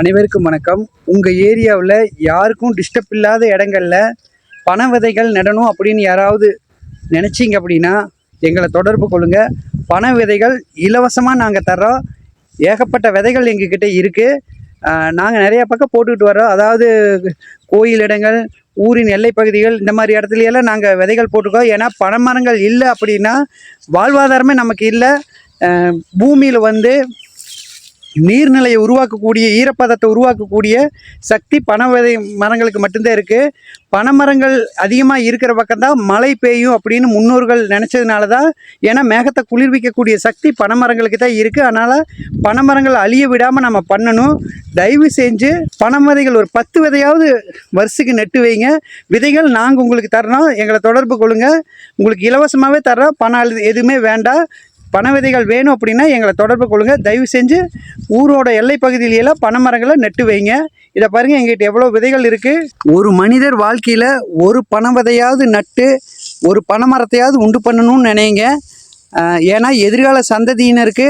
அனைவருக்கும் வணக்கம். உங்கள் ஏரியாவில் யாருக்கும் டிஸ்டர்ப் இல்லாத இடங்கள்ல பண விதைகள் நடணும் அப்படின்னு யாராவது நினச்சிங்க அப்படின்னா எங்களை தொடர்பு கொள்ளுங்கள் பண விதைகள் இலவசமாக நாங்கள் தர்றோம். ஏகப்பட்ட விதைகள் எங்ககிட்ட இருக்குது நாங்கள் நிறைய பக்கம் போட்டுக்கிட்டு வரோம் அதாவது கோயில் இடங்கள் ஊரின் எல்லைப்பகுதிகள் இந்த மாதிரி இடத்துலையெல்லாம் நாங்கள் விதைகள் போட்டுக்கோம் ஏன்னா பனைமரங்கள் இல்லை அப்படின்னா வாழ்வாதாரமே நமக்கு இல்லை. பூமியில் வந்து நீர்நிலையை உருவாக்கக்கூடிய ஈரப்பதத்தை உருவாக்கக்கூடிய சக்தி பனை மரங்களுக்கு மட்டும்தான் இருக்குது பனைமரங்கள் அதிகமாக இருக்கிற பக்கம்தான் மழை பெய்யும் அப்படின்னு முன்னோர்கள் நினச்சதுனால தான் ஏன்னா மேகத்தை குளிர்விக்கக்கூடிய சக்தி பனைமரங்களுக்கு தான் இருக்குது அதனால் பனைமரங்கள் அழிய விடாமல் நம்ம பண்ணணும். தயவு செஞ்சு பனைமதைகள் ஒரு பத்து விதையாவது வருஷத்துக்கு நெட்டு வைங்க. விதைகள் நாங்கள் உங்களுக்கு தர்றோம். எங்களை தொடர்பு கொள்ளுங்கள் உங்களுக்கு இலவசமாகவே தர்றோம். பணம் எதுவுமே வேண்டாம். பனை விதைகள் வேணும் அப்படின்னா எங்களை தொடர்பு கொள்ளுங்கள் தயவு செஞ்சு ஊரோட எல்லை பகுதியிலெல்லாம் பனை மரங்களை நட்டு வைங்க. இதை பாருங்கள் எங்கிட்ட எவ்வளோ விதைகள் இருக்குது ஒரு மனிதர் வாழ்க்கையில் ஒரு பனை விதையாவது நட்டு ஒரு பனை மரத்தையாவது உண்டு பண்ணணும்னு நினைங்க. ஏன்னா எதிர்கால சந்ததியினருக்கு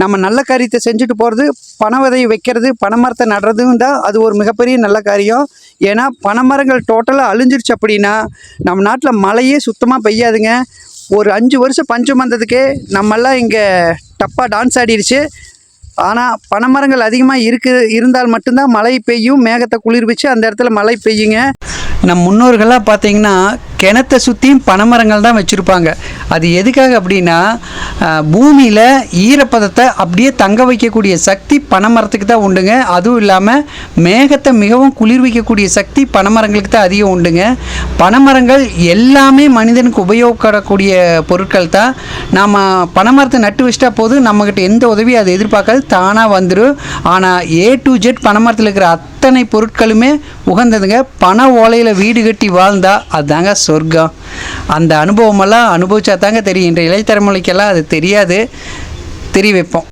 நம்ம நல்ல காரியத்தை செஞ்சுட்டு போகிறது பனை விதையை வைக்கிறது பனை மரத்தை நடுறதும் தான் அது ஒரு மிகப்பெரிய நல்ல காரியம். ஏன்னா பனைமரங்கள் டோட்டலாக அழிஞ்சிருச்சு அப்படின்னா நம்ம நாட்டில் மழையே சுத்தமாக பெய்யாதுங்க. ஒரு அஞ்சு வருஷம் பஞ்சம் வந்ததுக்கே நம்மெல்லாம் இங்கே டப்பாக டான்ஸ் ஆடிடுச்சு ஆனால் பனைமரங்கள் அதிகமாக இருக்கு இருந்தால் மட்டும்தான் மழை பெய்யும் மேகத்தை குளிர்விச்சு அந்த இடத்துல மழை பெய்யுங்க. நம் முன்னோர்கள்லாம் பார்த்தீங்கன்னா கிணத்தை சுற்றியும் பனைமரங்கள் தான் வச்சுருப்பாங்க. அது எதுக்காக அப்படின்னா பூமியில் ஈரப்பதத்தை அப்படியே தங்க வைக்கக்கூடிய சக்தி பனைமரத்துக்கு தான் உண்டுங்க. அதுவும் இல்லாமல் மேகத்தை மிகவும் குளிர்விக்கக்கூடிய சக்தி பனைமரங்களுக்கு தான் அதிகம் உண்டுங்க. பனைமரங்கள் எல்லாமே மனிதனுக்கு உபயோகப்படக்கூடிய பொருட்கள் தான். நாம் பனைமரத்தை நட்டு வச்சிட்டா போதும் நம்மக்கிட்ட எந்த உதவியும் அதை எதிர்பார்க்காது தானாக வந்துடும் ஆனால் ஏ டு ஜெட் பனைமரத்தில் இருக்கிற அத்தனை பொருட்களுமே உகந்ததுங்க. பண ஓலையில் வீடு கட்டி வாழ்ந்தா அதுதாங்க சொர்க்கம். அந்த அனுபவமெல்லாம் அனுபவிச்சா தாங்க தெரியும். இன்றைய இளைய தலைமுறைக்கெல்லாம் அது தெரியாது. தெரிய வைப்போம்.